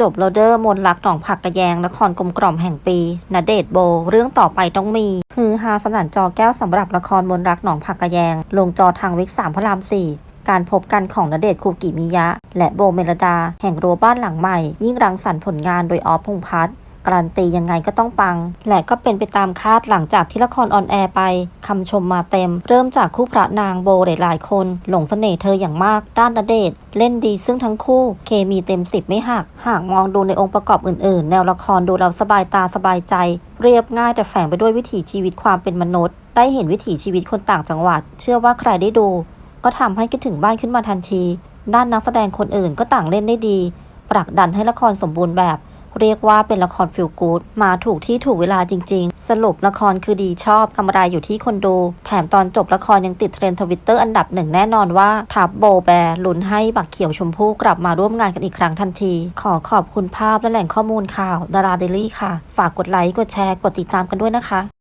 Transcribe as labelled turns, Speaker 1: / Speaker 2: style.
Speaker 1: จบโรเดอร์มนลักหนองผักกระแยงละครกลมกล่อมแห่งปีณเดชโบ เรื่องต่อไปต้องมี ฮือฮาสนั่นจอแก้วสำหรับละครมนรักหนองผักกระแยง ลงจอทางวิกสามพระรามสี่การพบกันของณเดชน์คูกิมิยะ และโบเมลดา แห่งรั้วบ้านหลังใหม่ ยิ่งรังสรรค์ผลงานโดยออฟพงพัฒน์ การันตียังไงก็ต้องปัง และก็เป็นไปตามคาดหลังจากที่ละครออนแอร์ไปคำชมมาเต็ม เริ่มจากคู่พระนางโบหลายๆคน หลงเสน่ห์เธออย่างมาก ด้านณเดชเล่นดีซึ่งทั้งคู่เคมีเต็มสิบไม่หัก หากมองดูในองค์ประกอบอื่นๆ แนวละครดูเราสบายตาสบายใจ เรียบง่ายแต่แฝงไปด้วยวิถีชีวิตความเป็นมนุษย์ ได้เห็นวิถีชีวิตคนต่างจังหวัด เชื่อว่าใครได้ดู ก็ทำให้คิดถึงบ้านขึ้นมาทันที ด้านนักแสดงคนอื่นก็ต่างเล่นได้ดีปรักดันให้ละครสมบูรณ์แบบ เรียกว่าเป็นละครฟิลกูดมาถูกที่ถูกเวลาจริง ๆ สรุปละครคือดีชอบกำไรอยู่ที่คนดู แถมตอนจบละครยังติดเทรนด์ทวิตเตอร์อันดับหนึ่งแน่นอนว่าทับโบแบร์ลุ้นให้บักเขียวชมพู่กลับมาร่วมงานกันอีกครั้งทันที ขอขอบคุณภาพและแหล่งข้อมูลข่าวดาราเดลี่ค่ะ ฝากกดไลค์กดแชร์กดติดตามกันด้วยนะคะ